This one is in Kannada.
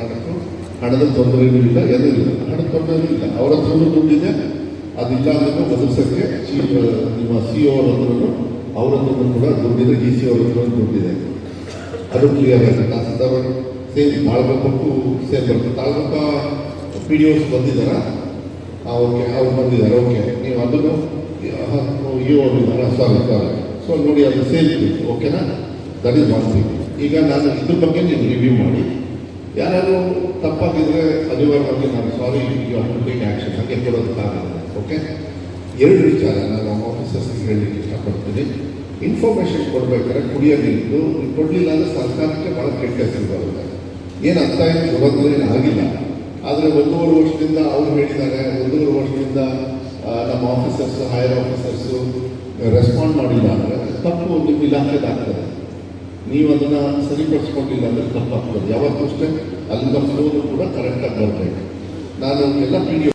ಕಾರಣಕ್ಕೂ ಹಣದ ತೊಂದರೆನೂ ಇಲ್ಲ ಏನೂ ಇಲ್ಲ. ಹಣದ ತೊಂದರೆನೂ ಇಲ್ಲ. ಅವರ ಹತ್ರನೂ ದುಡ್ಡಿದೆ. ಅದಿಲ್ಲ ಅಂದ್ರೆ ಒದಗಿಸೋಕ್ಕೆ ಚೀಫ್ ನಿಮ್ಮ ಸಿ ಅವ್ರ ಹತ್ರನು ಅವ್ರ ಹತ್ರನೂ ಕೂಡ ದುಡ್ಡಿದೆ. ಡಿ ಸಿ ಅವ್ರ ಹತ್ರ ದುಡ್ಡಿದೆ. ಅದು ಕ್ಲಿಯರ್ ಆಗಿದೆ. ತಹಸೀಲ್ದಾರ್ ಸೇಮ್ ತಾಳ್ಬೇಕು ಸೇಮ್ ಬರ್ತದೆ ತಾಳ್ಬೇಕ ಪಿ ಡಿ ಓಸ್ ಬಂದಿದ್ದಾರಾ? ಓಕೆ. ಅವ್ರು ಬಂದಿದ್ದಾರೆ. ಓಕೆ. ನೀವು ಅದನ್ನು ಇ ಇದ್ದಾರೆ ಸಾರಿ ಸಾರಿ ಸೊ ನೋಡಿ ಅದು ಸೇಮ್ ಓಕೆನಾ? ದಟ್ ಈಸ್ ಥಿಂಗ್ ಈಗ ನಾನು ಇದ್ರ ಬಗ್ಗೆ ನೀವು ರಿವ್ಯೂ ಮಾಡಿ. ಯಾರು ತಪ್ಪಾಗಿದ್ರೆ ಅನಿವಾರ್ಯವಾಗಿ ನಾನು sorry you to take action ಹಾಗೆ ಕೊಡೋದಕ್ಕಾಗಲ್ಲ ಓಕೆ ಎರಡು ವಿಚಾರ ನಾನು ಆಫೀಸರ್ಸ್ಗೆ ಹೇಳಲಿಕ್ಕೆ ಇಷ್ಟಪಡ್ತೀನಿ. ಇನ್ಫಾರ್ಮೇಷನ್ ಕೊಡ್ಬೇಕಾದ್ರೆ ಕುಡಿಯೋ ನೀರು ಕೊಡಲಿಲ್ಲ ಅಂದರೆ ಸರ್ಕಾರಕ್ಕೆ ಭಾಳ ಕೆಟ್ಟ ಹೆಸರು ಬರುತ್ತೆ. ಏನು ಅರ್ಥ ಏನು ದುರಂತ ಏನು ಆಗಿಲ್ಲ. ಆದರೆ ಒಂದೂವರೆ ವರ್ಷದಿಂದ ಅವ್ರು ಹೇಳಿದ್ದಾರೆ, ಒಂದೂವರೆ ವರ್ಷದಿಂದ ನಮ್ಮ ಆಫೀಸರ್ಸ್ ಹೈಯರ್ ಆಫೀಸರ್ಸು ರೆಸ್ಪಾಂಡ್ ಮಾಡಿಲ್ಲ ಅಂದರೆ ತಪ್ಪು ನಿಮ್ಮ ಇಲಾಖೆದಾಗ್ತದೆ ನೀವು ಅದನ್ನು ಸರಿಪಡಿಸ್ಕೊಂಡಿಲ್ಲ ಅಂದರೆ ತಪ್ಪಾಗ್ತದೆ. ಯಾವತ್ತೂ ಅಷ್ಟೇ ಅಲ್ಲಿಂದ ಫ್ಲೋನು ಕೂಡ ಕರೆಕ್ಟಾಗಿ ಬರಬೇಕು ನಾನು ಎಲ್ಲ ಪಿ ಡಿ